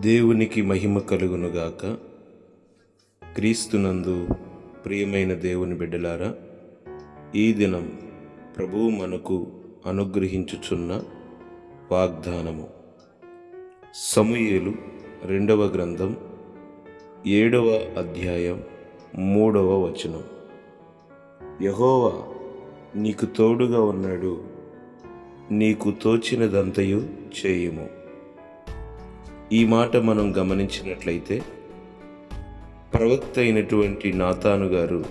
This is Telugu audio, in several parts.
దేవునికి మహిమ కలుగునుగాక. క్రీస్తునందు ప్రియమైన దేవుని బిడ్డలారా ఈ దినం ప్రభువు మనకు అనుగ్రహించుచున్న వాగ్దానము. సమూయేలు రెండవ గ్రంథం ఏడవ అధ్యాయం మూడవ వచనం. యహోవా నీకు తోడుగా ఉన్నాడు నీకు తోచినదంతయు చేయుము. ఈ మాట మనం గమనించినట్లయితే ప్రవక్త అయినటువంటి నాతాను గారు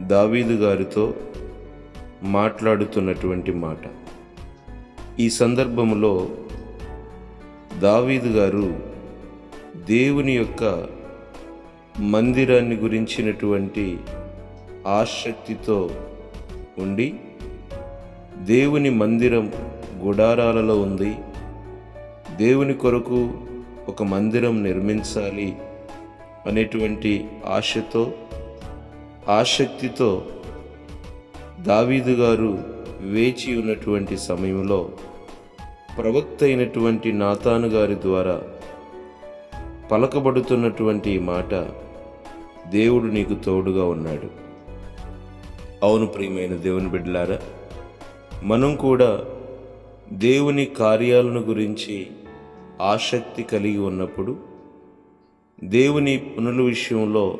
దావీదు గారితో మాట్లాడుతున్నటువంటి మాట. ఈ సందర్భంలో దావీదు గారు దేవుని యొక్క మందిరాన్ని గురించినటువంటి ఆసక్తితో ఉండి దేవుని మందిరం గుడారాలలో ఉంది. దేవుని కొరకు ఒక మందిరం నిర్మించాలి అనేటువంటి ఆశతో ఆసక్తితో దావీదు గారు వేచి ఉన్నటువంటి సమయంలో ప్రవక్త అయినటువంటి నాతాను గారి ద్వారా పలకబడుతున్నటువంటి ఈ మాట దేవుడు నీకు తోడుగా ఉన్నాడు. అవును ప్రియమైన దేవుని బిడ్డలారా మనం కూడా దేవుని కార్యాలను గురించి ఆసక్తి కలిగి ఉన్నప్పుడు దేవుని పనుల విషయంలో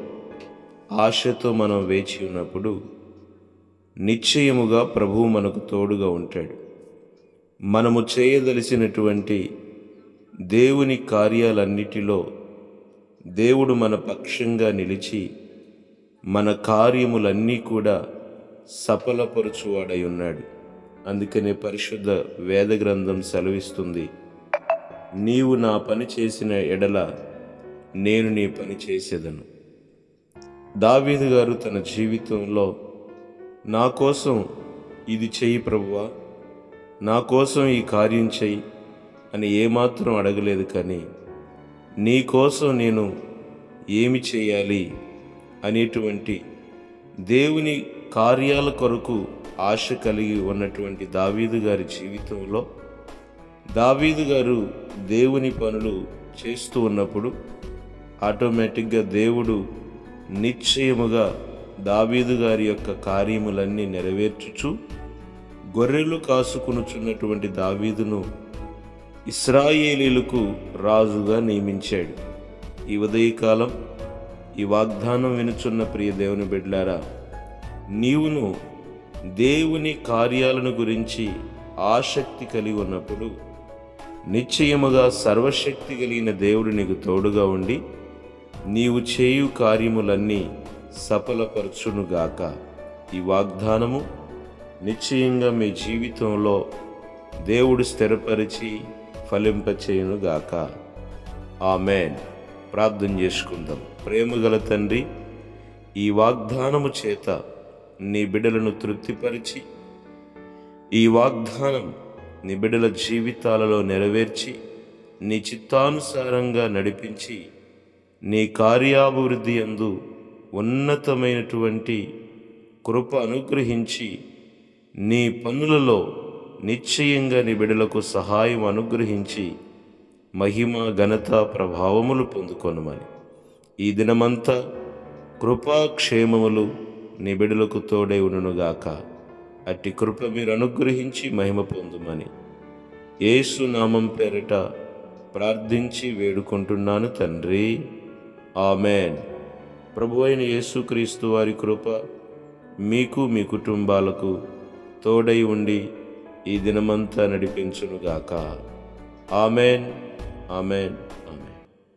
ఆశతో మనం వేచి ఉన్నప్పుడు నిశ్చయముగా ప్రభువు మనకు తోడుగా ఉంటాడు. మనము చేయదలిసినటువంటి దేవుని కార్యాలన్నిటిలో దేవుడు మన పక్షంగా నిలిచి మన కార్యములన్నీ కూడా సఫలపరుచువాడై ఉన్నాడు. అందుకనే పరిశుద్ధ వేద గ్రంథం సెలవిస్తుంది. నీవు నా పని చేసిన ఎడల నేను నీ పని చేసేదను. దావీదు గారు తన జీవితంలో నా కోసం ఇది చెయ్యి ప్రభువా నా కోసం ఈ కార్యం చెయ్యి అని ఏమాత్రం అడగలేదు కానీ నీ కోసం నేను ఏమి చేయాలి అనేటువంటి దేవుని కార్యాల కొరకు ఆశ కలిగి ఉన్నటువంటి దావీదు గారి జీవితంలో దావీదు గారు దేవుని పనులు చేస్తూ ఉన్నప్పుడు ఆటోమేటిక్గా దేవుడు నిశ్చయముగా దావీదు గారి యొక్క కార్యములన్నీ నెరవేర్చుచు గొర్రెలు కాసుకునుచున్నటువంటి దావీదును ఇస్రాయేలీలకు రాజుగా నియమించాడు. ఈ ఉదయకాలం ఈ వాగ్దానం వినుచున్న ప్రియ దేవుని బిడ్లారా నీవును దేవుని కార్యాలను గురించి ఆసక్తి కలిగి ఉన్నప్పుడు నిశ్చయముగా సర్వశక్తి కలిగిన దేవుడు నీకు తోడుగా ఉండి నీవు చేయు కార్యములన్నీ సఫలపరచునుగాక. ఈ వాగ్దానము నిశ్చయంగా మీ జీవితంలో దేవుడు స్థిరపరిచి ఫలింపచేయునుగాక. ఆమెన్. ప్రార్థన చేసుకుందాం. ప్రేమగల తండ్రి ఈ వాగ్దానము చేత నీ బిడ్డలను తృప్తిపరిచి ఈ వాగ్దానం నిబిడల జీవితాలలో నెరవేర్చి నీ చిత్తానుసారంగా నడిపించి నీ కార్యాభివృద్ధి అందు ఉన్నతమైనటువంటి కృప అనుగ్రహించి నీ పనులలో నిశ్చయంగా నీ బిడలకు సహాయం అనుగ్రహించి మహిమ ఘనత ప్రభావములు పొందుకొనమని. ఈ దినమంతా కృపాక్షేమములు నీ బిడలకు తోడై ఉండునుగాక. అట్టి కృప మీరు అనుగ్రహించి మహిమ పొందుమని యేసు నామం పేరిట ప్రార్థించి వేడుకుంటున్నాను తండ్రి. ఆమెన్. ప్రభు అయిన యేసుక్రీస్తు వారి కృప మీకు మీ కుటుంబాలకు తోడై ఉండి ఈ దినమంతా నడిపించునుగాక. ఆమెన్. ఆమెన్.